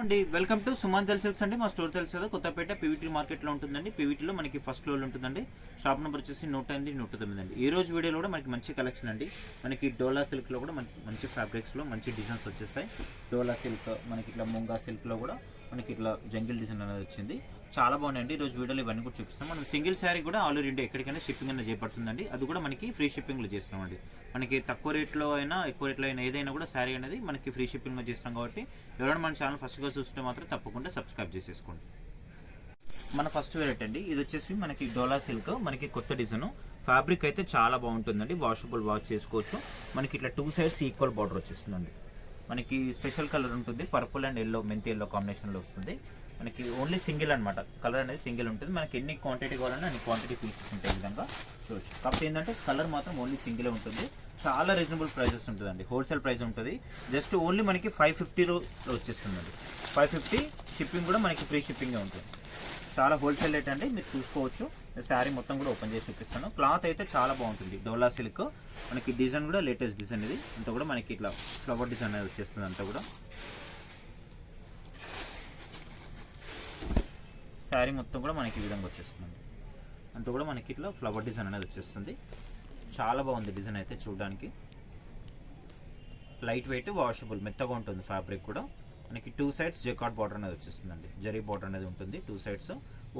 అండి welcome to సుమాంజల్ silks అండి. మా స్టోర్ తెలుసు కదా కొత్తపేట పీవీటీ మార్కెట్లో ఉంటుందండి. పీవీటీలో మనకి ఫస్ట్ ఫ్లోర్ ఉంటుందండి. షాప్ నెంబర్ వచ్చేసి నూట ఎనిమిది నూట తొమ్మిది అండి. ఈ రోజు వీడియోలో కూడా మనకి మంచి కలెక్షన్ అండి. మనకి డోలా సిల్క్లో కూడా మంచి మంచి ఫ్యాబ్రిక్స్లో మంచి డిజైన్స్ వచ్చేస్తాయి. డోలా సిల్క్ మనకి ఇట్లా ముంగా సిల్క్లో కూడా మనకి ఇట్లా జంగిల్ డిజైన్ అనేది వచ్చింది. చాలా బాగున్నాయండి. ఈరోజు రోజు వీడియోలో ఇవన్నీ కూడా చూపిస్తాం. మనం సింగిల్ శారీ కూడా ఆల్ ఇండియా ఎక్కడికైనా షిప్పింగ్ అనేది చేపడుతుందండి. అది కూడా మనకి ఫ్రీ షిప్పింగ్లో చేస్తామండి మనకి తక్కువ రేట్లో అయినా ఎక్కువ రేట్లో అయినా ఏదైనా కూడా శారీ అనేది మనకి ఫ్రీ షిప్పింగ్లో చేస్తాం కాబట్టి ఎవరైనా మన ఛానల్ ఫస్ట్గా చూస్తుంటే మాత్రం తప్పకుండా సబ్స్క్రైబ్ చేసేసుకోండి. మన ఫస్ట్ వెరైటీ అండి ఇది వచ్చేసి మనకి డోలా సిల్క్ మనకి కొత్త డిజైన్. ఫ్యాబ్రిక్ అయితే చాలా బాగుంటుందండి. వాషబుల్ వాష్ చేసుకోవచ్చు. మనకి ఇట్లా టూ సైడ్స్ ఈక్వల్ బార్డర్ వచ్చేస్తుందండి. మనకి స్పెషల్ కలర్ ఉంటుంది. పర్పుల్ అండ్ ఎల్లో మెంతి ఎల్లో కాంబినేషన్లో వస్తుంది. మనకి ఓన్లీ సింగిల్ అనమాట కలర్ అనేది సింగిల్ ఉంటుంది. మనకి ఎన్ని క్వాంటిటీ కావాలన్నా అన్ని క్వాంటిటీ పీసెస్ ఉంటాయి విధంగా. చూడొచ్చు కాకపోతే ఏంటంటే కలర్ మాత్రం ఓన్లీ సింగిల్ ఉంటుంది. చాలా రీజనబుల్ ప్రైజెస్ ఉంటుందండి. హోల్సేల్ ప్రైస్ ఉంటుంది. జస్ట్ ఓన్లీ మనకి ఫైవ్ ఫిఫ్టీలో వచ్చేస్తుందండి. ఫైవ్ ఫిఫ్టీ షిప్పింగ్ కూడా మనకి ఫ్రీ షిప్పింగే ఉంటుంది. చాలా హోల్సేల్ రేట్ అండి మీరు చూసుకోవచ్చు. శారీ మొత్తం కూడా ఓపెన్ చేసి చూపిస్తాను. క్లాత్ అయితే చాలా బాగుంటుంది. డోలా సిల్క్. మనకి డిజైన్ కూడా లేటెస్ట్ డిజైన్ ఇది. అంతా కూడా మనకి ఇట్లా ఫ్లవర్ డిజైన్ అనేది వచ్చేస్తుంది అంతా కూడా. శారీ మొత్తం కూడా మనకి ఈ విధంగా వచ్చేస్తుంది అంతా కూడా మనకి ఇట్లా ఫ్లవర్ డిజైన్ అనేది వచ్చేస్తుంది. చాలా బాగుంది డిజైన్ అయితే చూడడానికి. లైట్ వెయిట్ వాషబుల్ మెత్తగా ఉంటుంది ఫ్యాబ్రిక్ కూడా. మనకి టూ సైడ్స్ జెకాట్ బార్డర్ అనేది వచ్చేస్తుందండి. జరీ బార్డర్ అనేది ఉంటుంది two sides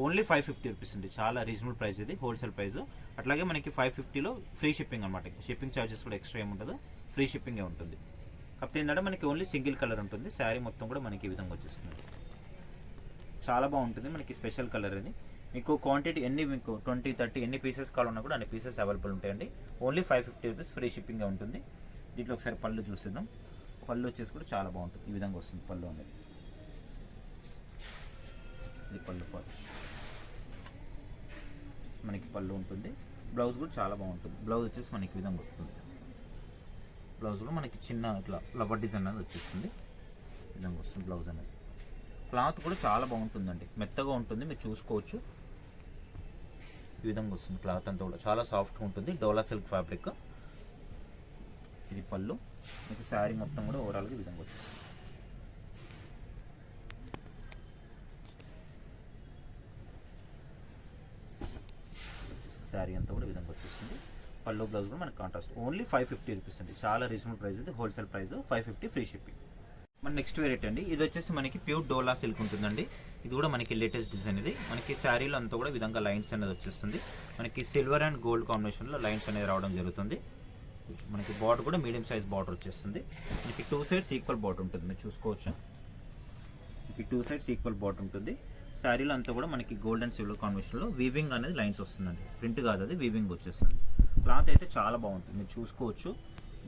only five fifty rupees అండి. చాలా రీజనబుల్ ప్రైస్ ఇది హోల్సేల్ ప్రైస్ అట్లాగే మనకి ఫైవ్ ఫిఫ్టీలో ఫ్రీ షిప్పింగ్ అనమాట షిప్పింగ్ ఛార్జెస్ కూడా ఎక్స్ట్రా ఏముండదు ఫ్రీ షిప్పింగే ఉంటుంది. కాకపోతే ఏంటంటే మనకి ఓన్లీ సింగిల్ కలర్ ఉంటుంది. శారీ మొత్తం కూడా మనకి ఈ విధంగా వచ్చేస్తుంది. చాలా బాగుంటుంది మనకి స్పెషల్ కలర్ ఇది. మీకు క్వాంటిటీ ఎన్ని మీకు ట్వంటీ థర్టీ ఎన్ని పీసెస్ కావాలన్నా కూడా అన్ని పీసెస్ అవైలబుల్ ఉంటాయండి. Only five fifty rupees free shipping ఉంటుంది. దీంట్లో ఒకసారి పళ్ళు చూసిద్దాం. పళ్ళు వచ్చేసి కూడా చాలా బాగుంటుంది. ఈ విధంగా వస్తుంది పళ్ళు అనేది. ఇది పళ్ళు పాచ్ మనకి పళ్ళు ఉంటుంది. బ్లౌజ్ కూడా చాలా బాగుంటుంది. బ్లౌజ్ వచ్చేసి మనకి విధంగా వస్తుంది. బ్లౌజ్ కూడా మనకి చిన్న ఇట్లా లవర్ డిజైన్ అనేది వచ్చేస్తుంది. విధంగా వస్తుంది బ్లౌజ్ అనేది. క్లాత్ కూడా చాలా బాగుంటుందండి. మెత్తగా ఉంటుంది. మీరు చూసుకోవచ్చు. ఈ విధంగా వస్తుంది క్లాత్ అంతా కూడా. చాలా సాఫ్ట్గా ఉంటుంది. డోలా సిల్క్ ఫ్యాబ్రిక్ ఇది పళ్ళు మీకు శారీ మొత్తం కూడా ఓవరాల్గా ఈ విధంగా వచ్చేస్తుంది. శారీ అంతా కూడా విధంగా వచ్చేస్తుంది. పళ్ళు బ్లౌజ్ కూడా మనకి contrast only five fifty rupees అండి. చాలా రీజనబుల్ ప్రైస్ ఇది. Wholesale price five fifty free shipping మన నెక్స్ట్ వెరైటీ అండి. ఇది వచ్చేసి మనకి ప్యూర్ డోలా సిల్క్ ఉంటుందండి. ఇది కూడా మనకి లేటెస్ట్ డిజైన్ ఇది. మనకి శారీలో అంతా కూడా విధంగా లైన్స్ అనేది వచ్చేస్తుంది. మనకి సిల్వర్ అండ్ గోల్డ్ కాంబినేషన్లో లైన్స్ అనేది రావడం జరుగుతుంది. మనకి బార్డర్ కూడా మీడియం సైజ్ బార్డర్ వచ్చేస్తుంది. మనకి టూ సైడ్స్ ఈక్వల్ బార్డర్ ఉంటుంది. మీరు చూసుకోవచ్చు. మనకి టూ సైడ్స్ ఈక్వల్ బార్డర్ ఉంటుంది. శారీలో అంతా కూడా మనకి గోల్డ్ అండ్ సిల్వర్ కాంబినేషన్లో వీవింగ్ అనేది లైన్స్ వస్తుందండి. ప్రింట్ కాదు అది వీవింగ్ వచ్చేస్తుంది. క్లాత్ అయితే చాలా బాగుంటుంది. మీరు చూసుకోవచ్చు.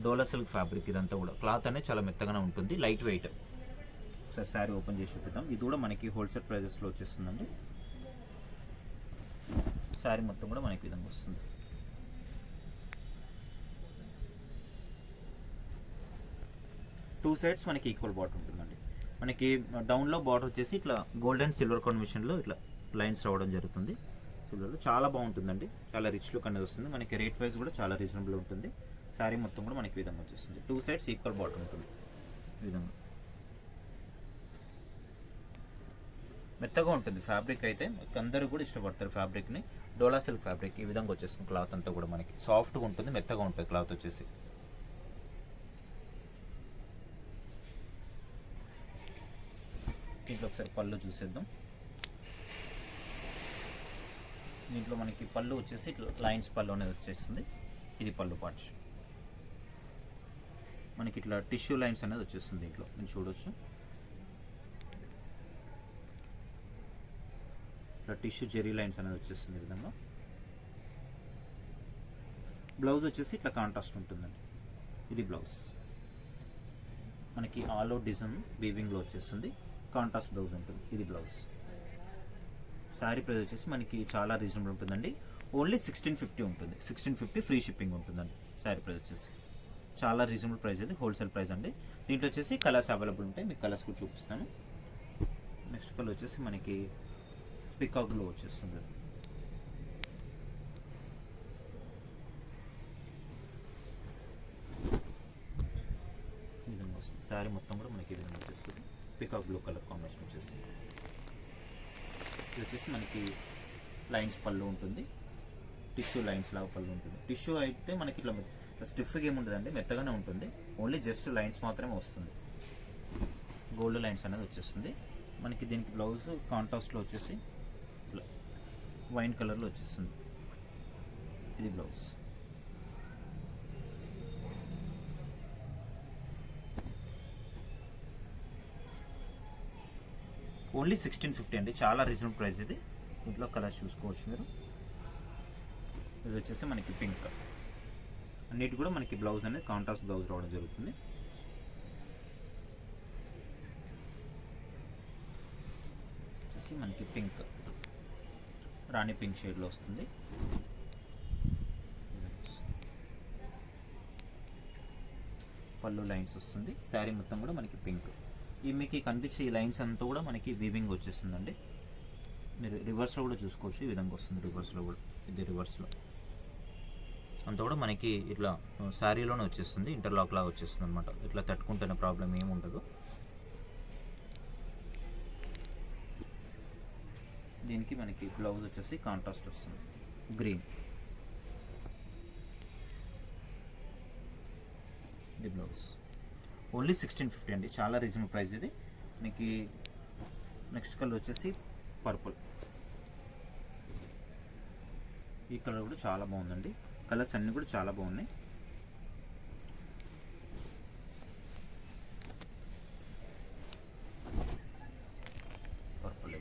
డోలా సిల్క్ ఫ్యాబ్రిక్ ఇదంతా కూడా. క్లాత్ అనేది చాలా మెత్తగానే ఉంటుంది. Light weight sir sari open చేసి చూపిద్దాం. ఇది కూడా మనకి హోల్సేల్ ప్రైజెస్లో వచ్చేస్తుందండి. శారీ మొత్తం కూడా మనకి విధంగా వస్తుంది. టూ సైడ్స్ మనకి ఈక్వల్ బాటర్ ఉంటుందండి. మనకి డౌన్లో బార్డర్ వచ్చేసి ఇట్లా గోల్డ్ అండ్ సిల్వర్ కాంబినేషన్లో ఇట్లా లైన్స్ రావడం జరుగుతుంది. సిల్వర్లో చాలా బాగుంటుందండి. చాలా రిచ్ లుక్ అనేది వస్తుంది. మనకి రేట్ వైజ్ కూడా చాలా రీజనబుల్ ఉంటుంది. శారీ మొత్తం కూడా మనకి ఈ విధంగా వచ్చేస్తుంది. టూ సైడ్స్ ఈక్వల్ బార్డర్ ఉంటుంది. ఈ విధంగా. మెత్తగా ఉంటుంది ఫ్యాబ్రిక్ అయితే. అందరూ కూడా ఇష్టపడతారు ఫ్యాబ్రిక్ని డోలా సిల్క్ ఫ్యాబ్రిక్ ఈ విధంగా వచ్చేస్తుంది క్లాత్ అంతా కూడా మనకి. సాఫ్ట్గా ఉంటుంది మెత్తగా ఉంటుంది క్లాత్ వచ్చేసి. దీంట్లో ఒకసారి పళ్ళు చూసేద్దాం. దీంట్లో మనకి పళ్ళు వచ్చేసి ఇట్లా లైన్స్ పళ్ళు అనేది వచ్చేస్తుంది. ఇది పళ్ళు పార్ట్స్. మనకి ఇట్లా టిష్యూ లైన్స్ అనేది వచ్చేస్తుంది దీంట్లో. మీరు చూడొచ్చు. ఇట్లా టిష్యూ జెరీ లైన్స్ అనేది వచ్చేస్తుంది ఈ విధంగా. బ్లౌజ్ వచ్చేసి ఇట్లా కాంట్రాస్ట్ ఉంటుందండి. ఇది బ్లౌజ్. మనకి ఆల్ అవుట్ డిజైన్ వీవింగ్లో వచ్చేస్తుంది. కాంట్రాస్ట్ బ్లౌజ్ ఉంటుంది. ఇది బ్లౌజ్. శారీ ప్రైస్ వచ్చేసి మనకి చాలా రీజనబుల్ ఉంటుందండి. ఓన్లీ సిక్స్టీన్ ఫిఫ్టీ ఉంటుంది. సిక్స్టీన్ ఫిఫ్టీ ఫ్రీ షిప్పింగ్ ఉంటుందండి శారీ ప్రైస్ వచ్చేసి. చాలా రీజనబుల్ ప్రైస్ ఇది హోల్సేల్ ప్రైస్ అండి. దీంట్లో వచ్చేసి కలర్స్ అవైలబుల్ ఉంటాయి. మీకు కలర్స్ కూడా చూపిస్తాను. నెక్స్ట్ కలర్ వచ్చేసి మనకి పికాక్లో వచ్చేస్తుంది. శారీ మొత్తం కూడా మనకి ఈ విధంగా వచ్చేస్తుంది. పికాక్ బ్లూ కలర్ కాంబినేషన్ వచ్చేసి ఇది వచ్చేసి మనకి లైన్స్ పళ్ళు ఉంటుంది. టిష్యూ లైన్స్ లాగా పళ్ళు ఉంటుంది. టిష్యూ అయితే మనకి ఇట్లా స్టిఫ్గా ఏమి ఉండదండి మెత్తగానే ఉంటుంది. ఓన్లీ జస్ట్ లైన్స్ మాత్రమే వస్తుంది. గోల్డ్ లైన్స్ అనేది వచ్చేస్తుంది. మనకి దీనికి బ్లౌజ్ కాంట్రాస్ట్లో వచ్చేసి వైన్ కలర్లో వచ్చేస్తుంది. ఇది బ్లౌజ్. ఓన్లీ సిక్స్టీన్ ఫిఫ్టీ అండి. చాలా రీజనబుల్ ప్రైస్ ఇది. ఇంట్లో కలర్స్ చూసుకోవచ్చు మీరు. ఇది వచ్చేసి మనకి పింక్ అన్నిటి కూడా మనకి బ్లౌజ్ అనేది కాంట్రాస్ట్ బ్లౌజ్ రావడం జరుగుతుంది. వచ్చేసి మనకి పింక్ రాణి పింక్ షేడ్లో వస్తుంది. పళ్ళు లైన్స్ వస్తుంది. శారీ మొత్తం కూడా మనకి పింక్ ఈ మీకు కనిపించే ఈ లైన్స్ అంతా కూడా మనకి వీవింగ్ వచ్చేస్తుందండి. మీరు రివర్స్లో కూడా చూసుకోవచ్చు ఈ విధంగా వస్తుంది రివర్స్లో కూడా ఇది రివర్స్లో అంతా కూడా మనకి ఇట్లా శారీలోనే వచ్చేస్తుంది ఇంటర్లాక్ లాగా వచ్చేస్తుంది అనమాట ఇట్లా తట్టుకుంటున్న ప్రాబ్లం ఏమి ఉండదు. దీనికి మనకి బ్లౌజ్ వచ్చేసి కాంట్రాస్ట్ వస్తుంది. గ్రీన్ ఇది బ్లౌజ్ ఓన్లీ సిక్స్టీన్ ఫిఫ్టీ అండి. చాలా రీజనబుల్ ప్రైస్ ఇది. మీకు నెక్స్ట్ కలర్ వచ్చేసి పర్పుల్ ఈ కలర్ కూడా చాలా బాగుందండి. కలర్స్ అన్నీ కూడా చాలా బాగున్నాయి. పర్పుల్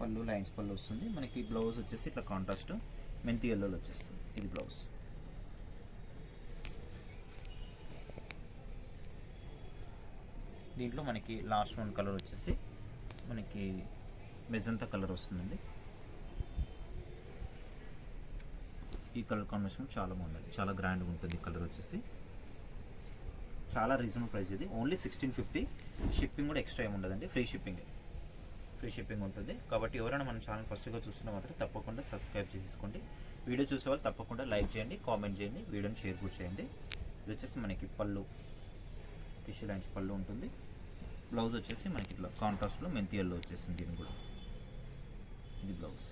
పళ్ళు లైన్స్ పళ్ళు వస్తుంది. మనకి బ్లౌజ్ వచ్చేసి ఇట్లా కాంట్రాస్ట్ మెంతి ఎల్లోలో వచ్చేస్తుంది. ఇది బ్లౌజ్ దీంట్లో మనకి లాస్ట్ వన్ కలర్ వచ్చేసి మనకి మెజంతా కలర్ వస్తుందండి. ఈ కలర్ కాంబినేషన్ చాలా బాగుందండి. చాలా గ్రాండ్గా ఉంటుంది కలర్ వచ్చేసి. చాలా రీజనబుల్ ప్రైస్ ఇది. ఓన్లీ సిక్స్టీన్ ఫిఫ్టీ షిప్పింగ్ కూడా ఎక్స్ట్రా ఏమి ఉండదండి. ఫ్రీ షిప్పింగ్ ఫ్రీ షిప్పింగ్ ఉంటుంది. కాబట్టి ఎవరైనా మన ఛానల్ ఫస్ట్గా చూస్తున్న మాత్రం తప్పకుండా సబ్స్క్రైబ్ చేసుకోండి వీడియో చూసే వాళ్ళు తప్పకుండా లైక్ చేయండి కామెంట్ చేయండి వీడియోని షేర్ కూడా చేయండి. ఇది వచ్చేసి మనకి పళ్ళు టిష్యూ లైన్స్ పళ్ళు ఉంటుంది. బ్లౌజ్ వచ్చేసి మనకి ఇట్లా కాంట్రాస్ట్లో మెంతి ఎల్లో వచ్చేసింది దీని కూడా. ఇది బ్లౌజ్.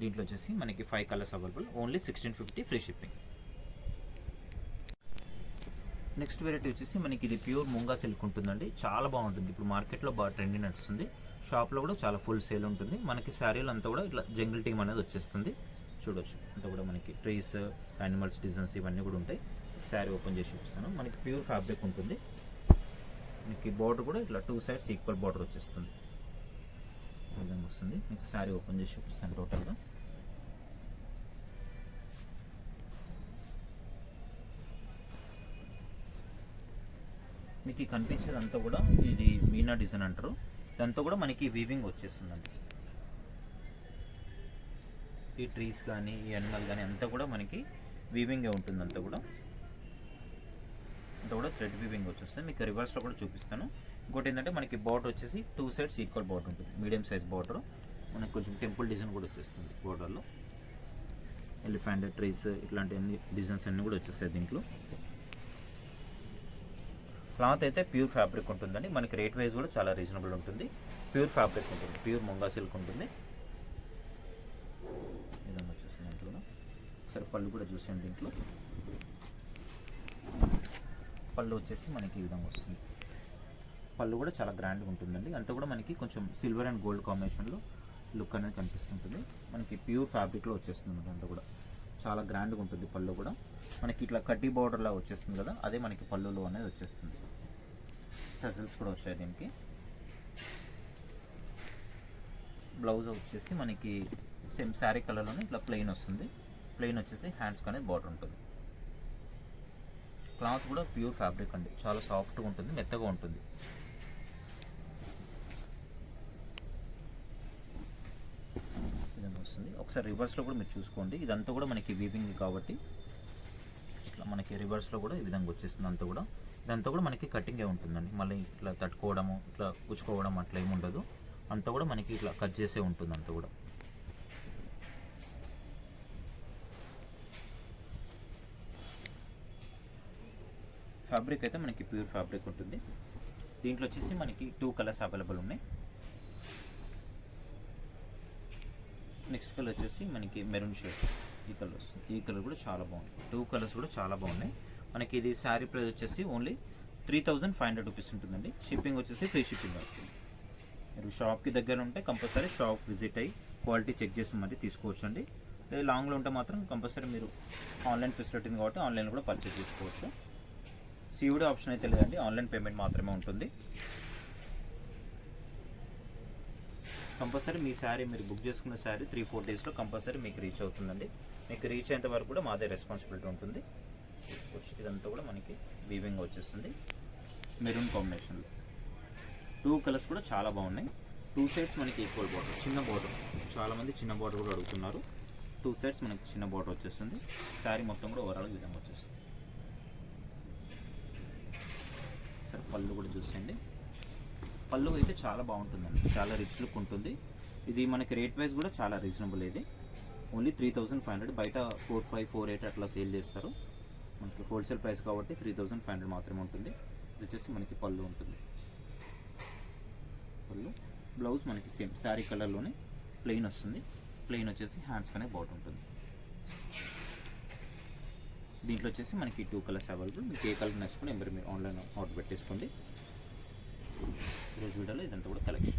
దీంట్లో వచ్చేసి మనకి five colours available only sixteen fifty free shipping next variety వచ్చేసి మనకి ఇది ప్యూర్ ముంగా సిల్క్ ఉంటుందండి. చాలా బాగుంటుంది. ఇప్పుడు మార్కెట్లో బాగా ట్రెండింగ్ నడుస్తుంది. షాప్లో కూడా చాలా ఫుల్ సేల్ ఉంటుంది. మనకి శారీలు అంతా కూడా ఇట్లా జంగిల్ టీమ్ అనేది వచ్చేస్తుంది. చూడొచ్చు. అంతా కూడా మనకి ట్రీస్ యానిమల్స్ డిజైన్స్ ఇవన్నీ కూడా ఉంటాయి. శారీ ఓపెన్ చేసి చూపిస్తాను. మనకి ప్యూర్ ఫ్యాబ్రిక్ ఉంటుంది. మీకు బార్డర్ కూడా ఇట్లా టూ సైడ్స్ ఈక్వల్ బార్డర్ వచ్చేస్తుంది. ఈ విధంగా వస్తుంది. మీకు శారీ ఓపెన్ చేసి చూపిస్తాను టోటల్గా. మీకు కనిపించేది కనిపించేదంతా కూడా ఇది మీనా డిజైన్ అంటారు. దాంతో కూడా మనకి వీవింగ్ వచ్చేస్తుందండి. ఈ ట్రీస్ కానీ ఈ అనిమల్ కానీ అంతా కూడా మనకి వీవింగే ఉంటుంది అంతా కూడా. అంతా కూడా థ్రెడ్ వీవింగ్ వచ్చేస్తుంది. మీకు రివర్స్లో కూడా చూపిస్తాను. ఇంకోటి ఏంటంటే మనకి బార్డర్ వచ్చేసి టూ సైడ్స్ ఈక్వల్ బార్డర్ ఉంటుంది. మీడియం సైజ్ బార్డర్ మనకి కొంచెం టెంపుల్ డిజైన్ కూడా వచ్చేస్తుంది బార్డర్లో ఎలిఫెంట్ ట్రీస్ ఇట్లాంటి అన్ని డిజైన్స్ అన్నీ కూడా వచ్చేస్తాయి దీంట్లో. క్లాత్ అయితే ప్యూర్ ఫ్యాబ్రిక్ ఉంటుందండి. మనకి రేట్ వైజ్ కూడా చాలా రీజనబుల్ ఉంటుంది. ప్యూర్ ఫ్యాబ్రిక్ ఉంటుంది. ప్యూర్ ముంగా సిల్క్ ఉంటుంది. ఈ విధంగా వచ్చేస్తుంది దీంట్లో సరే పళ్ళు కూడా చూసాను దీంట్లో పళ్ళు వచ్చేసి మనకి ఈ విధంగా వస్తుంది. పళ్ళు కూడా చాలా గ్రాండ్గా ఉంటుందండి. అంతా కూడా మనకి కొంచెం సిల్వర్ అండ్ గోల్డ్ కాంబినేషన్లో లుక్ అనేది కనిపిస్తుంటుంది. మనకి ప్యూర్ ఫ్యాబ్రిక్లో వచ్చేస్తుంది అనమాట అంతా కూడా. చాలా గ్రాండ్గా ఉంటుంది పళ్ళు కూడా. మనకి ఇట్లా కడ్డీ బార్డర్లా వచ్చేస్తుంది కదా అదే మనకి పళ్ళులో అనేది వచ్చేస్తుంది. టజల్స్ కూడా వచ్చాయి దీనికి. బ్లౌజ్ వచ్చేసి మనకి సేమ్ శారీ కలర్లోనే ఇట్లా ప్లెయిన్ వస్తుంది. ప్లెయిన్ వచ్చేసి హ్యాండ్స్కు అనేది బార్డర్ ఉంటుంది. క్లాత్ కూడా ప్యూర్ ఫ్యాబ్రిక్ అండి. చాలా సాఫ్ట్గా ఉంటుంది మెత్తగా ఉంటుంది. వస్తుంది? ఒకసారి రివర్స్లో కూడా మీరు చూసుకోండి. ఇదంతా కూడా మనకి వీవింగ్ కాబట్టి ఇట్లా మనకి రివర్స్లో కూడా ఈ విధంగా వచ్చేస్తుంది అంతా కూడా. ఇదంతా కూడా మనకి కటింగే ఉంటుందండి. మళ్ళీ ఇట్లా తట్టుకోవడము ఇట్లా ఉచ్చుకోవడం అట్లా ఏమి ఉండదు. అంతా కూడా మనకి ఇట్లా కట్ చేసే ఉంటుంది అంతా కూడా. ఫ్యాబ్రిక్ అయితే మనకి ప్యూర్ ఫ్యాబ్రిక్ ఉంటుంది. దీంట్లో వచ్చేసి మనకి టూ కలర్స్ అవైలబుల్ ఉన్నాయి. నెక్స్ట్ కలర్ వచ్చేసి మనకి మెరూన్ షేడ్ ఈ కలర్ ఈ కలర్ కూడా చాలా బాగుంది. టూ కలర్స్ కూడా చాలా బాగున్నాయి. మనకి ఇది శారీ ప్రైస్ వచ్చేసి only three thousand five hundred rupees ఉంటుందండి. షిప్పింగ్ వచ్చేసి ఫ్రీ షిప్పింగ్ అవుతుంది మీరు షాప్కి దగ్గర ఉంటే కంపల్సరీ షాప్ విజిట్ అయ్యి క్వాలిటీ చెక్ చేసి మరి తీసుకోవచ్చు అండి లాంగ్లో ఉంటే మాత్రం కంపల్సరీ మీరు ఆన్లైన్ ఫెసిలిటీ కాబట్టి ఆన్లైన్లో కూడా పర్చేస్ చేసుకోవచ్చు. సివిడి ఆప్షన్ అయితే లేదండి. ఆన్లైన్ పేమెంట్ మాత్రమే ఉంటుంది. కంపల్సరీ మీ శారీ మీరు బుక్ చేసుకున్న శారీ త్రీ ఫోర్ డేస్లో కంపల్సరీ మీకు రీచ్ అవుతుందండి. మీకు రీచ్ అయ్యేంత వరకు కూడా మాదే రెస్పాన్సిబిలిటీ ఉంటుంది. ఇదంతా కూడా మనకి వీవింగ్ వచ్చేస్తుంది. మెరూన్ కాంబినేషన్లో టూ కలర్స్ కూడా చాలా బాగున్నాయి. టూ సైడ్స్ మనకి ఈక్వల్ బార్డర్ చిన్న బార్డర్ చాలామంది చిన్న బార్డర్ కూడా అడుగుతున్నారు. టూ సైడ్స్ మనకి చిన్న బార్డర్ వచ్చేస్తుంది. శారీ మొత్తం కూడా ఓవరాల్ విధంగా వచ్చేస్తుంది సరే పళ్ళు కూడా చూసేయండి. పళ్ళు అయితే చాలా బాగుంటుందండి. చాలా రిచ్ లుక్ ఉంటుంది. ఇది మనకి రేట్ వైజ్ కూడా చాలా రీజనబుల్ ఇది. Only three thousand five hundred బయట ఫోర్ ఫైవ్ ఫోర్ ఎయిట్ అట్లా సేల్ చేస్తారు. మనకి హోల్సేల్ ప్రైస్ కాబట్టి త్రీ థౌజండ్ ఫైవ్ హండ్రెడ్ మాత్రమే ఉంటుంది. ఇది వచ్చేసి మనకి పళ్ళు ఉంటుంది. పళ్ళు. బ్లౌజ్ మనకి సేమ్ శారీ కలర్లోనే ప్లెయిన్ వస్తుంది. ప్లెయిన్ వచ్చేసి హ్యాండ్స్ కనే బాగుంటుంది దీంట్లో వచ్చేసి మనకి టూ కలర్స్ అవైలబుల్. మీకు ఏ కలర్ నచ్చుకుని మీరు మీరు ఆన్లైన్ ఆర్డర్ పెట్టేసుకోండి. ఈరోజు వీడియోలో ఇదంతా కూడా కలెక్షన్.